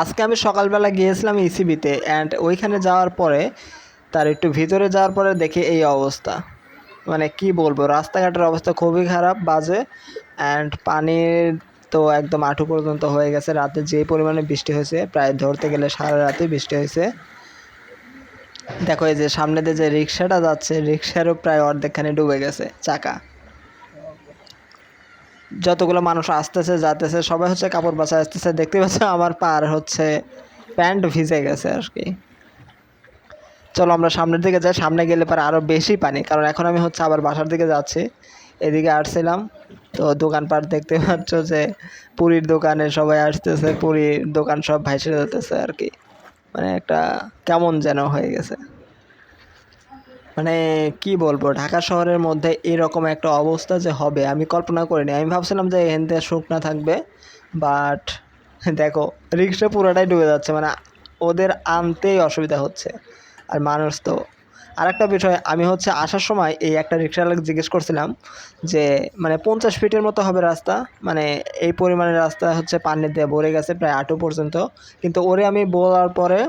আজকে আমি সকালবেলা গিয়েছিলাম ইসিবিতে অ্যান্ড ওইখানে যাওয়ার পরে, তার একটু ভিতরে যাওয়ার পরে দেখি এই অবস্থা। মানে কি বলব, রাস্তাঘাটের অবস্থা খুবই খারাপ, বাজে অ্যান্ড পানির তো একদম আঁটু পর্যন্ত হয়ে গেছে। রাতে যে পরিমাণে বৃষ্টি হয়েছে, প্রায় ধরতে গেলে সারা রাতে বৃষ্টি হয়েছে। দেখো এই যে সামনে দিয়ে যে রিক্সাটা যাচ্ছে, রিক্সারও প্রায় অর্ধেকখানে ডুবে গেছে, চাকা। যতগুলো মানুষ আসতেছে যাতেছে সবাই হচ্ছে কাপড় বাসা আসতেছে। দেখতে পাচ্ছ আমার পার হচ্ছে প্যান্ট ভিজে গেছে আর কি। চলো আমরা সামনের দিকে যাই। সামনে গেলে পরে আরও বেশি পানি, কারণ এখন আমি হচ্ছে আবার বাসার দিকে যাচ্ছি। এদিকে আসছিলাম, তো দোকানপাট দেখতে পাচ্ছ যে পুরীর দোকানে সবাই আসতেছে, পুরীর দোকান সব ভাইসে যেতেছে আর কি। মানে একটা কেমন যেন হয়ে গেছে। মানে কি বলব, ঢাকা শহরের মধ্যে এরকম একটা অবস্থা যে হবে, আমি কল্পনা করিনি। আমি ভাবছিলাম যে এখান থেকে শুকনা থাকবে বাট দেখো, রিক্সা পুরোটাই ডুবে যাচ্ছে মানে ওদের আনতেই অসুবিধা হচ্ছে, আর মানুষ তো। আর একটা বিষয়, আমি হচ্ছে আসার সময় এই একটা রিক্সাওয়ালাকে জিজ্ঞেস করছিলাম যে মানে পঞ্চাশ ফিটের মতো হবে রাস্তা মানে এই পরিমাণের রাস্তা হচ্ছে পানি দিয়ে ভরে গেছে প্রায় আটু পর্যন্ত, কিন্তু ওরে আমি বলার পরে,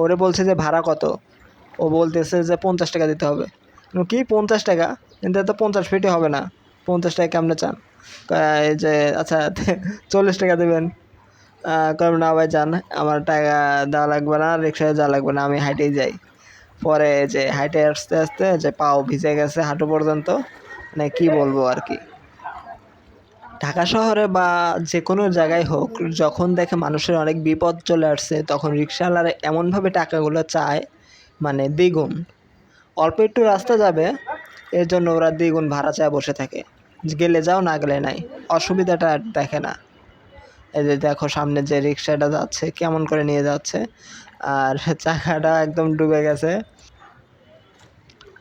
ওরে বলছে যে ভাড়া কত? ও বলতেছে যে পঞ্চাশ টাকা দিতে হবে। কি পঞ্চাশ টাকা? কিন্তু এত পঞ্চাশ ফিটে হবে না। পঞ্চাশ টাকা কেমনে চান? এই যে আচ্ছা চল্লিশ টাকা দেবেন। কারণ না ভাই, যান। আমার টাকা দেওয়া লাগবে না, রিক্সায় যাওয়া লাগবে না, আমি হাইটেই যাই। পরে যে, হাইটে আসতে আসতে যে, পাও ভিজে গেছে হাঁটু পর্যন্ত। মানে কি বলব আর কি। ঢাকা শহরে বা যে কোনো জায়গায় হোক, যখন দেখে মানুষের অনেক বিপদ চলে আসছে, তখন রিক্সাওয়ালারা এমনভাবে টাকাগুলো চায় মানে দ্বিগুণ। অল্প একটু রাস্তা যাবে, এর জন্য ওরা দ্বিগুণ ভাড়া চায় বসে থাকে। গেলে যাও, না গেলে নাই। অসুবিধাটা আর দেখে না। এই যে দেখো সামনে যে রিক্সাটা যাচ্ছে, কেমন করে নিয়ে যাচ্ছে, আর চাকাটা একদম ডুবে গেছে।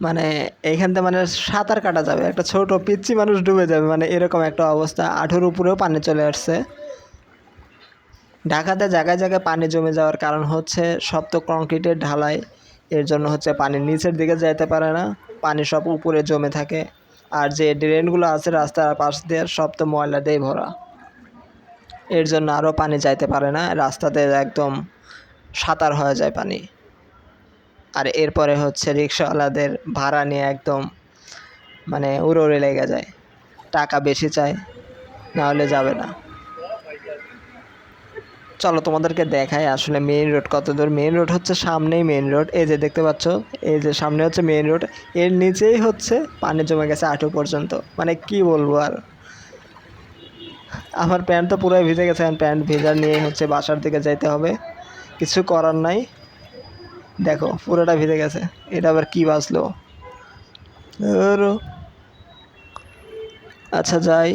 মানে এইখান থেকে মানে সাঁতার কাটা যাবে। একটা ছোট পিচ্ছি মানুষ ডুবে যাবে। মানে এরকম একটা অবস্থা। আঠুর উপরেও পানি চলে আসছে। ঢাকাতে জায়গায় জায়গায় পানি জমে যাওয়ার কারণ হচ্ছে সব তো কংক্রিটের ঢালাই। এর জন্য হচ্ছে পানি নিচের দিকে যেতে পারে না। পানি সব উপরে জমে থাকে। আর যে ড্রেনগুলো আছে রাস্তার পাশ দিয়ে সব তো ময়লা দিয়ে ভরা। এর জন্য আরও পানি যাইতে পারে না। রাস্তাতে একদম সাঁতার হয়ে যায় পানি। আর এরপরে হচ্ছে রিক্সাওয়ালাদের ভাড়া নিয়ে একদম মানে উড়ে লেগে যায়। টাকা বেশি চায়, না হলে যাবে না। চলো তোমাদেরকে দেখাই আসলে মেইন রোড কত দূর। মেইন রোড হচ্ছে সামনেই মেইন রোড এই যে দেখতে পাচ্ছ, এই যে সামনে হচ্ছে মেইন রোডের নিচেই হচ্ছে পানি জমে গেছে আঁটু পর্যন্ত। মানে কি বলব আর? আমার প্যান্ট তো পুরোই ভিজে গেছে প্যান্ট ভেজা নিয়ে হচ্ছে বাসার দিকে যাইতে হবে। কিছু করার নাই। দেখো, পুরোটা ভিজে গেছে। এটা আবার কি বাঁচলো। আচ্ছা যাই।